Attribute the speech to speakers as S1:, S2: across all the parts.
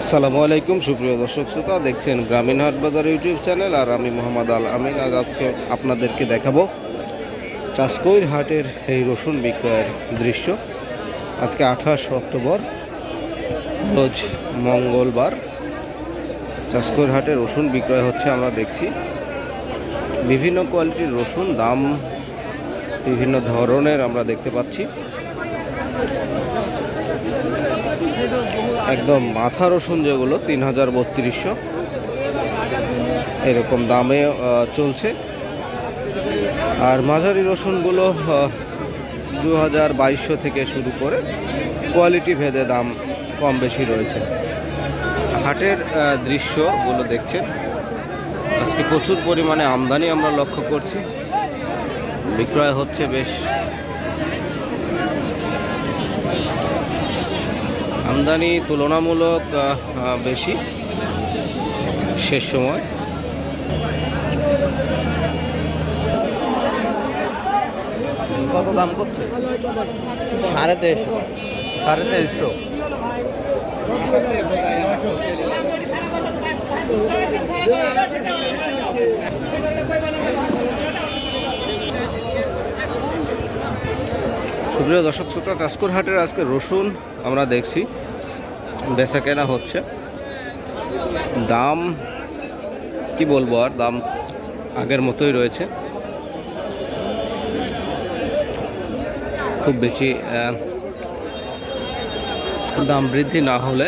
S1: আসসালামু আলাইকুম, সুপ্রিয় দর্শক শ্রোতা, দেখছেন গ্রামীণ হাট বাজার ইউটিউব চ্যানেল, আর আমি মোহাম্মদ আল আমিন। আজ আজকে আপনাদেরকে দেখাবো চাষকৈর হাটের এই রসুন বিক্রয়ের দৃশ্য। আজকে আঠাশ অক্টোবর, রোজ মঙ্গলবার। চাষকৈর হাটে রসুন বিক্রয় হচ্ছে, আমরা দেখছি। বিভিন্ন কোয়ালিটির রসুন, দাম বিভিন্ন ধরনের আমরা দেখতে পাচ্ছি। একদম মাথা রসুন যেগুলো তিন হাজার বত্রিশশো। এরকম দামে চলছে। আর মাঝারি রসুনগুলো দু হাজার বাইশশো থেকে শুরু করে কোয়ালিটি ভেদে দাম কম বেশি রয়েছে। হাটের দৃশ্যগুলো দেখছেন। আজকে প্রচুর পরিমাণে আমদানি আমরা লক্ষ্য করছি। বিক্রয় হচ্ছে বেশ আমদানি তুলনামূলক বেশি শেষ সময়। কত দাম করছে? সাড়ে তেইশশো সাড়ে তেইশশো সুপ্রিয় দর্শক শ্রোতা কাস্কুর হাটের আজকে রসুন আমরা দেখছি। বেচা কেনা হচ্ছে। দাম কি বলব আর, দাম আগের মতোই রয়েছে। খুব বেশি দাম বৃদ্ধি না হলে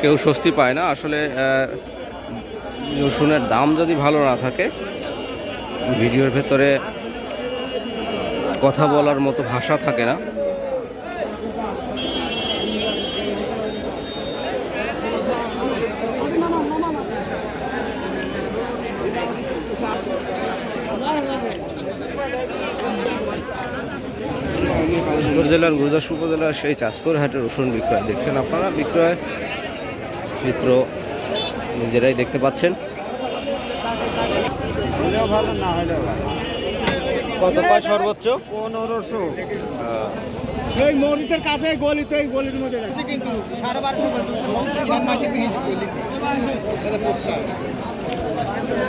S1: কেউ স্বস্তি পায় না। আসলে রসুনের দাম যদি ভালো না থাকে, ভিডিওর ভেতরে কথা বলার মতো ভাষা থাকে না। জেলার গুরুদাসপুর উপজেলার সেই চাষকর হাটের রসুন বিক্রয় দেখছেন আপনারা? বিক্রয় চিত্র নিজেরাই দেখতে পাচ্ছেন।
S2: ভালো, না হলেও ভালো।
S1: কত পায় সর্বোচ্চ?
S2: পনেরোশো।
S3: এই মরিচের কাছে গলিতে এই গলির মধ্যে
S2: কিন্তু সাড়ে বারোশো